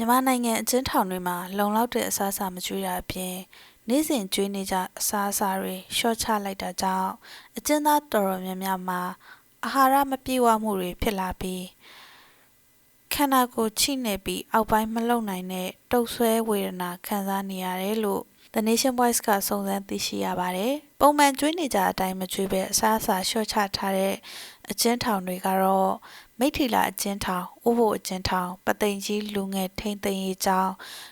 မြန်မာနိုင်ငံအကျဉ်းထောင်တွေမှာလုံလောက်တဲ့အစားအစာမကျွေးတာအပြင်နေ့စဉ်ကျွေးနေကြအစားအစာတွေရှော့ချလိုက်တာကြောင့်အကျဉ်းသားတော်တော်များများမှာအာဟာရမပြည့်ဝမှုတွေဖြစ်လာပြီးခန္ဓာကိုယ်ချိနေပြီးအောက်ပိုင်းမလုံနိုင်တဲ့တုပ်ဆွဲဝေဒနာခံစားနေရတယ်လို့ The Nation Voice ကစုံစမ်းသိရှိရပါတယ်။ပုံမှန်ကျွေးနေကြအတိုင်းမကျွေးပဲအစားအစာလျှော့ချထားတဲ့အကျဉ်းထောင်တွေကတော့ မိထ္ထီလာအကျဉ်းထောင်၊ဥဖို့အကျဉ်းထောင်၊ပသိမ်ကြီးလူငယ်ထိန်းသိမ်းရေးကျောင်း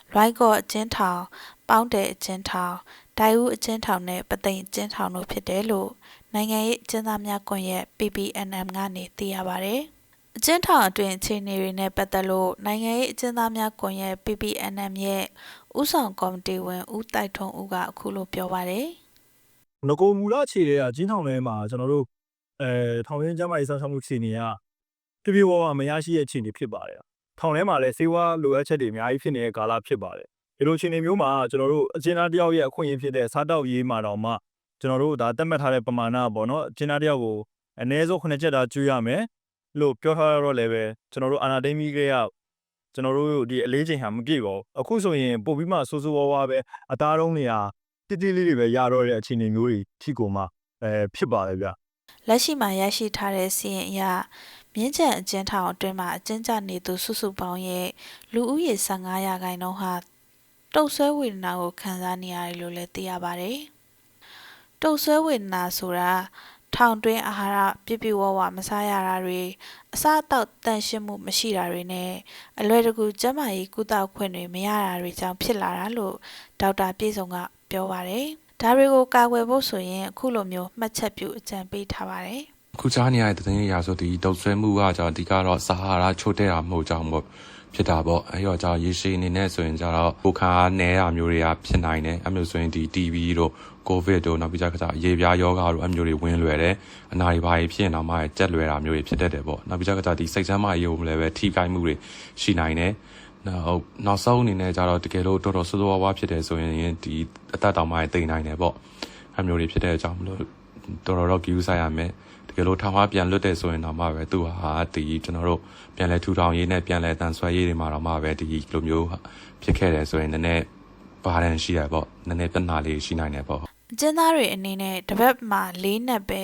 ၊လွိုင်းကော့အကျဉ်းထောင်၊ပေါင်းတယ်အကျဉ်းထောင်၊ဒိုင်ဦးအကျဉ်းထောင်နဲ့ပသိမ်အကျဉ်းထောင်တို့ဖြစ်တယ်လို့နိုင်ငံရေးအကျဉ်းသားများကွန်ရက် PPNM ကနေသိရပါတယ်။အကျဉ်းထောင်အတွင်းအခြေအနေတွေနဲ့ပတ်သက်လို့နိုင်ငံရေးအကျဉ်းသားများကွန်ရက် PPNM ရဲ့ဥဆောင်ကော်မတီဝင်ဦးတိုက်ထွန်းဦးကအခုလိုပြောပါတယ်ငကိုမူလခြေတွေကကျင်းထောင်ထဲမှာကျွန်တော်တို့အဲထောင်ရင်းကျမ်းမာရေးစောင့်ရှောက်မှုခြေနေက ပြပြဝဝမရရှိတဲ့ခြေနေဖြစ်ပါတယ်။ထောင်ထဲမှာလည်းစေဝါလိုအပ်ချက်တွေအများကြီးဖြစ်နေတဲ့ကာလဖြစ်ပါတယ်။ဒီလိုခြေနေမျိုးမှာကျွန်တော်တို့အကျဉ်းသားတယောက်ရဲ့အခွင့်အရေးဖြစ်တဲ့စားတောက်ရေးမှာတော့မှကျွန်တော်တို့ဒါတက်မှတ်ထားတဲ့ပမာဏပေါ့နော်အကျဉ်းသားတယောက်ကိုအနည်းဆုံး9ချက်တာကျွေးရမယ်လို့ပြောထားတော့လည်းပဲကျွန်တော်တို့အာနာတိမီကရကျွန်တော်တို့ဒီအလေးချိန်ဟာမပြည့်ပါဘူး။အခုဆိုရင်ပို့ပြီးမှဆိုးဆိုးဝါးဝါပဲအသားတုံးတွေဟာတိတိလေးတွေပဲရတော့တဲ့အခြေအနေမျိုးတွေထိကိုမှအဲဖြစ်ပါတယ်ဗျ။လက်ရှိမှာရရှိထားတဲ့စီရင်အရ မြင်းချံအကျဉ်းထောင်အတွင်းမှာအကျဉ်းချနေသူစုစုပေါင်းရဲ့လူဦးရေ15ရာခိုင်နှုန်းဟာတုပ်ဆွဲဝေဒနာကိုခံစားနေရတယ်လို့လည်းသိရပါတယ်။တုပ်ဆွဲဝေဒနာဆိုတာထောင်တွင်းအာဟာရပြည့်ပြည့်ဝဝမစားရတာတွေအစားအသောက်တန်ရှင်းမှုမရှိတာတွေနဲ့အလွယ်တကူကျန်းမာရေးကုသခွင့်တွေမရတာတွေကြောင့်ဖြစ်လာတာလို့ဒေါက်တာပြေဆုံးကပြောပါတယ်။ဒါတွေကိုကာကွယ်ဖို့ဆိုရင်အခုလိုမျိုးမှတ်ချက်ပြုအကြံပေးထားပါတယ်။ ခုကြားနေရတဲ့သတင်းရာဆိုဒီတုတ်ဆွဲမှုကကြောင့်အဓိကတော့ဆာဟာရာချိုးတဲ့တာမဟုတ်ကြောင်းပေါ့ဖြစ်တာပေါ့အဲ့တော့ကြောင့်ရေရှည်အနေနဲ့ဆိုရင်ကြတော့ကိုခါနဲတာမျိုးတွေကဖြစ်နိုင်တယ်အဲ့မျိုးဆိုရင်ဒီ TB တို့ကိုဗစ်တို့နောက်ပြီးကြခါရေပြားယောဂါတို့အမျိုးတွေဝင်လွယ်တယ်အနာတွေဘာတွေဖြစ်ရင်တော့မှကြက်လွယ်တာမျိုးတွေဖြစ်တတ်တယ်ပေါ့နောက်ပြီးကြခါဒီစိတ်ဆမ်းမရေးကိုလည်းပဲထိခိုက်မှုတွေရှိနိုင်တယ်နောက်နောက်ဆုံးအနေနဲ့ကြတော့တကယ်လို့တော်တော်ဆိုးဆိုးဝါးဝါဖြစ်တယ်ဆိုရင်ဒီအသက်တောင်မှတိမ်နိုင်တယ်ပေါ့အမျိုးတွေဖြစ်တဲ့အကြောင်းမလို့ တော်တော်တော့ view ဆိုင်ရမယ်တကယ်လို့ထောင်ကပြန်လွတ်တယ်ဆိုရင်တော့မှပဲသူဟာဒီကျွန်တော်တို့ပြန်လဲထူထောင်ရေးနဲ့ပြန်လဲတန်ဆွဲရေးတွေမှာတော့မှပဲဒီလိုမျိုးဖြစ်ခဲ့တယ်ဆိုရင်နည်းနည်းဘာရန်ရှိရပေါ့နည်းနည်းပြဿနာလေးရှိနိုင်တယ်ပေါ့အကျဉ်းသားတွေအနေနဲ့တပတ်မှာ၄နက်ပဲ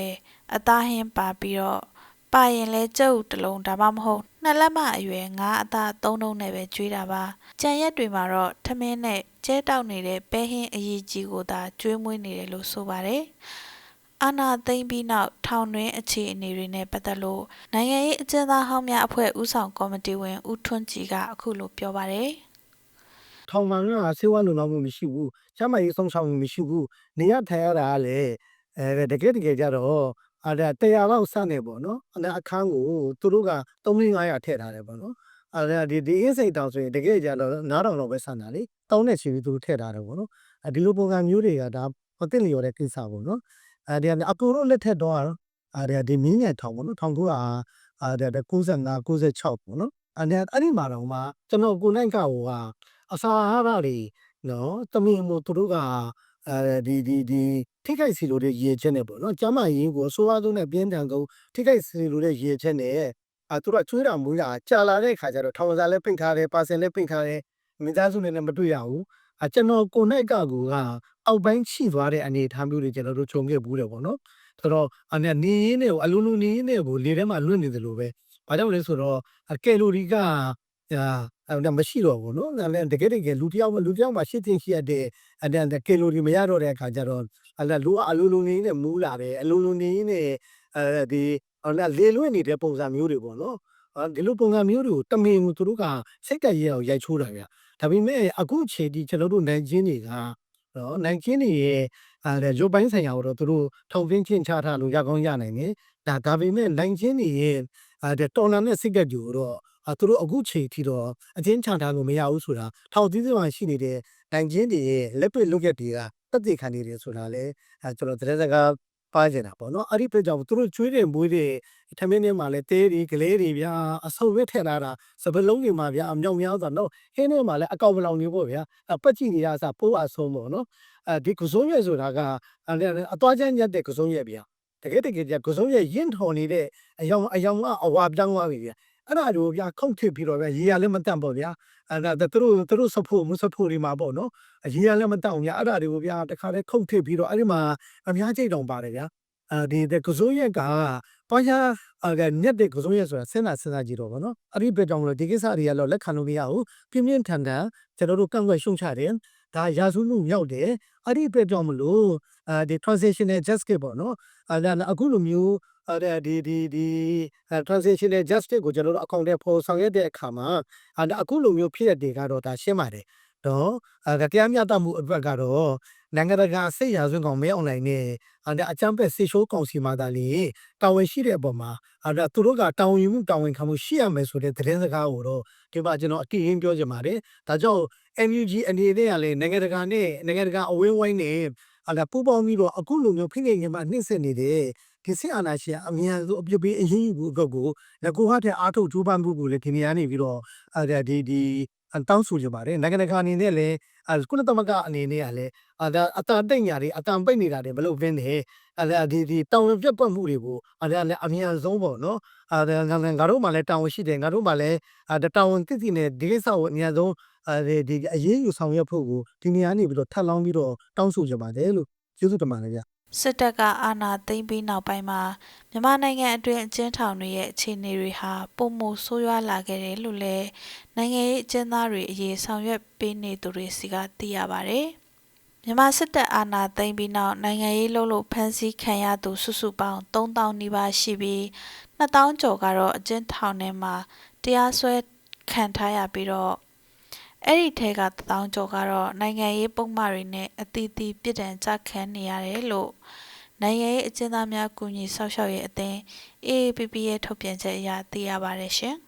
အသားဟင်းပါပြီးတော့ပါရင်လဲကြုတ်တစ်လုံးဒါမှမဟုတ်နှစ်လက်မအရွယ်ငါးအသားသုံးလုံးနဲ့ပဲကျွေးတာပါကြံရက်တွေမှာတော့ထမင်းနဲ့ကျဲတောက်နေတဲ့ပဲဟင်းအရေးကြီးကိုသာကျွေးမွေးနေတယ်လို့ဆိုပါတယ် အာနာသိမ့်ပြီးနောက်ထောင်တွင်းအခြေအနေတွေနဲ့ပတ်သက်လို့နိုင်ငံရေးအကျဉ်းသားဟောင်းများအဖွဲ့ဦးဆောင်ကော်မတီဝင်ဦးထွန်းကြည်ကအခုလိုပြောပါတယ်ထောင်မှန်ကဆေးဝါးလုံလောက်မှုမရှိဘူး။ကျန်းမာရေးဆုံးရှုံးမှုမရှိဘူး။နေရထိုင်ရတာကလည်းအဲတကယ်တကယ်ကြတော့အာဒါ100လောက်စနေပေါ့နော်။အဲ့ဒါအခန်းကိုသူတို့က3500ထည့်ထားတယ်ပေါ့နော်။အဲ့ဒါဒီဒီအင်းစိတ်တောင်ဆိုရင်တကယ်ကြတော့9000လောက်ပဲဆန်တာလေ။တောင်းတဲ့ချီပြီးသူတို့ထည့်ထားတယ်ပေါ့နော်။အဲဒီလိုပုံစံမျိုးတွေကဒါမသိလျော်တဲ့ကိစ္စပေါ့နော်။ အဲဒီကအကူတို့လက်ထက်တော့အဲဒီဒီမြင်းညံထောင်ပေါ့နော်။ထောင်ကူကအာဒါ95 96ပေါ့နော်။အဲ့အဲ့ဒီမှာတော့မှကျွန်တော်ကိုနိုင်ကဟိုဟာအစာအာဟာရတွေနော်တမင်မို့သူတို့ကအဲဒီဒီဒီထိခိုက်စီလို့တဲ့ရည်ချက်နဲ့ပေါ့နော်ကျမ်းမာရေးကိုဆိုးဝါးဆုံးနဲ့ပြင်းထန်ဆုံးထိခိုက်စီလို့တဲ့ရည်ချက်နဲ့အဲသူတို့ကချွေးတာမွေးတာကြာလာတဲ့ခါကျတော့ထောင်စာလည်းပိတ်ထားတယ်ပါစင်လည်းပိတ်ထားတယ်မိသားစုနဲ့လည်းမတွေ့ရဘူးအ ကျွန်တော်ကိုနိုင်ကကူကအောက်ပိုင်းချိသွားတဲ့အနေအထားမျိုးတွေကျွန်တော်တို့ခြုံခဲ့ဘူးတယ်ပေါ့နော်ဆိုတော့အနေနေရင်းနဲ့အလုံးလုံးနေရင်းနဲ့ကိုလေထဲမှာလွတ်နေတယ်လို့ပဲဘာကြောင့်လဲဆိုတော့ကယ်လိုရီကအာအဲ့ဒါမရှိတော့ဘူးနော်ဒါလည်းတကယ်တကယ်လူတစ်ယောက်လူတစ်ယောက်မှာရှစ်တင်ရှိရတဲ့အဲ့ဒါကီလိုရီမရတော့တဲ့အခါကျတော့အဲ့ဒါလူကအလိုလိုနေနဲ့မူးလာတယ်အလိုလိုနေနဲ့အဲဒီဟိုလာလေလွင့်နေတဲ့ပုံစံမျိုးတွေပေါ့နော်ဒီလိုပုံစံမျိုးတွေကိုတမင်ကိုသူတို့ကစိတ်တက်ရဲအောင်ရိုက်ချိုးတာဗျ ဒါပေမဲ့အခုချိန်ဒီကျွန်တော်တို့နိုင်ချင်းတွေကနော်နိုင်ချင်းတွေရဲ့အဲရုပ်ပိုင်းဆိုင်ရာကိုတော့သူတို့ထုံသင်းချင်းချထားလို့ရကောင်းရနိုင်တယ်ဒါဒါပေမဲ့နိုင်ချင်းတွေရဲ့အဲတော်လန်တဲ့စိတ်ကကြိုတော့အဲသူတို့အခုချိန်ထိတော့အချင်းချန်ထားလို့မရဘူးဆိုတာထောင်သီးသီးမှာရှိနေတဲ့နိုင်ချင်းတွေရဲ့လက်တွေ့လုပ်ရက်တွေကတက်တည်ခံနေတယ်ဆိုတာလေအဲကျွန်တော်သတင်းစကား ပါကျင်တာပေါ့နော်အဲ့ဒီအတွက်ကြောင့်သူတို့ကျွေးတယ်မွေးတယ်ထမင်းထဲမှာလည်းတဲတွေကလေးတွေဗျာအဆုပ်ဝက်ထည့်လာတာစပလုံးတွေမှာဗျာအမြောက်များစွာတော့ဟင်းထဲမှာလည်းအကောင်ပလောင်နေပေါ့ဗျာအပတ်ကြည့်နေတာစပိုးအဆုံးပေါ့နော်အဲဒီကုစုံးရွက်ဆိုတာကအသွားချမ်းညက်တဲ့ကုစုံးရွက်ဗျာတကယ်တကယ်ကြကုစုံးရွက်ရင့်ထော်နေတဲ့အယောင်အယောင်ကအဝါပြောင်းသွားပြီဗျာ အဲ့ဒါတွေကိုဗျာခုတ်ထစ်ပြီးတော့ဗျာရေရလည်းမတန့်ပေါ့ဗျာအဲ့ဒါသူတို့သူတို့စဖို့မစဖို့တွေမှာပေါ့နော်အရေရလည်းမတန့်ဘူးဗျာအဲ့ဒါတွေကိုဗျာတခါတည်းခုတ်ထစ်ပြီးတော့အဲ့ဒီမှာအများကြီးတောင်ပါတယ်ဗျာအဲဒီကစိုးရက်ကပွားရအကညက်တဲ့ကစိုးရက်ဆိုတာစဉ်းစားစဉ်းစားကြည့်တော့ဗောနော်အဲ့ဒီဘက်ကြောင့်မလို့ဒီကိစ္စတွေကတော့လက်ခံလို့မရဘူးပြင်းပြင်းထန်ထန်ကျွန်တော်တို့ကန့်ကွက်ရှုံချတယ် ဒါရာဇဝမှုမြောက်တယ်အဲ့ဒီဘက်ကြောင့်မလို့အဲဒီ transitional justice ပေါ့နော်အဲ့ဒါအခုလိုမျိုးအဲ့ဒါဒီဒီဒီအဲ transitional justice ကိုကျွန်တော်တို့အကောင့်ထဲပေါ်ဆောင်ရွက်တဲ့အခါမှာအဲ့ဒါအခုလိုမျိုးဖြစ်တဲ့တွေကတော့ဒါရှင်းပါတယ်တော့အဲတရားမျှတမှုအတွက်ကတော့နိုင်ငံတကာစိတ်ရာဇဝင်ကောင်မဲအွန်လိုင်းနဲ့အဲ့ဒါအချမ်းဖက်ဆေရှိုးကောင်စီမှာဒါလေတာဝန်ရှိတဲ့အပေါ်မှာအဲ့ဒါသူတို့ကတာဝန်ယူမှုတာဝန်ခံမှုရှိရမယ်ဆိုတဲ့သတင်းစကားကိုတော့ဒီမှာကျွန်တော်အတိအင်းပြောချင်ပါတယ်ဒါကြောင့် NUG အနေနဲ့ကလည်းနိုင်ငံတကာနဲ့နိုင်ငံတကာအဝင်းဝိုင်းနဲ့အဲ့ဒါပူးပေါင်းပြီးတော့အခုလိုမျိုးဖိနေငယ်မှာနှိမ့်ဆက်နေတဲ့ဒီစစ်အာဏာရှင်အမြန်ဆုံးအပြစ်ပေးအရေးယူဖို့အတွက်ကိုငကိုဟာတဲ့အားထုတ်ကြိုးပမ်းမှုကိုလည်းဒီနေရာနေပြီးတော့အဲ့ဒါဒီဒီ တောင်းဆိုကြပါတယ်နိုင်ငံတကာအနေနဲ့လည်းအဲကုလသမဂ္ဂအနေနဲ့ကလည်းအဲဒါအတန်တိတ်ညာတွေအတန်ပိတ်နေတာတွေမလုပ်ဘဲနဲ့အဲဒါဒီဒီတောင်းဝင်ပြတ်ပတ်မှုတွေကိုအဲဒါလည်းအမြန်ဆုံးပေါ့နော်အဲဒါငါငါတို့မှလည်းတောင်းဝင်ရှိတယ်ငါတို့မှလည်းအဲတောင်းဝင်တိတိနဲ့ဒီကိစ္စကိုအမြန်ဆုံးအဲဒီဒီအရေးယူဆောင်ရွက်ဖို့ကိုဒီနေရာနေပြီးတော့ထပ်လောင်းပြီးတော့တောင်းဆိုကြပါတယ်လို့ကျေးဇူးတင်ပါတယ်ဗျ စစ်တပ်ကအာဏာသိမ်းပြီးနောက်ပိုင်းမှာမြန်မာနိုင်ငံအတွင်းအကျဉ်းထောင်တွေရဲ့အခြေအနေတွေဟာပုံမဆိုးရွားလာခဲ့တယ်လို့လည်းနိုင်ငံရေးအကျဉ်းသားတွေအရေးဆောင်ရွက်ပေးနေသူတွေစီကသိရပါဗျ။မြန်မာစစ်တပ်အာဏာသိမ်းပြီးနောက်နိုင်ငံရေးလှုပ်လို့ဖမ်းဆီးခံရသူစုစုပေါင်း3000နီးပါးရှိပြီး2000ကျော်ကတော့အကျဉ်းထောင်ထဲမှာတရားစွဲခံထားရပြီးတော့ အဲ့ဒီထဲက1000ကျော်ကတော့နိုင်ငံရေးပုံမှားတွေနဲ့အသီးသီးပြည်တံကြခံနေရတယ်လို့နိုင်ငံရေးအကျဉ်းသားများကူညီဆောက်ရှောက်ရေးအသင်း AAPP ရဲ့ထုတ်ပြန်ချက်အရသိရပါတယ်ရှင်။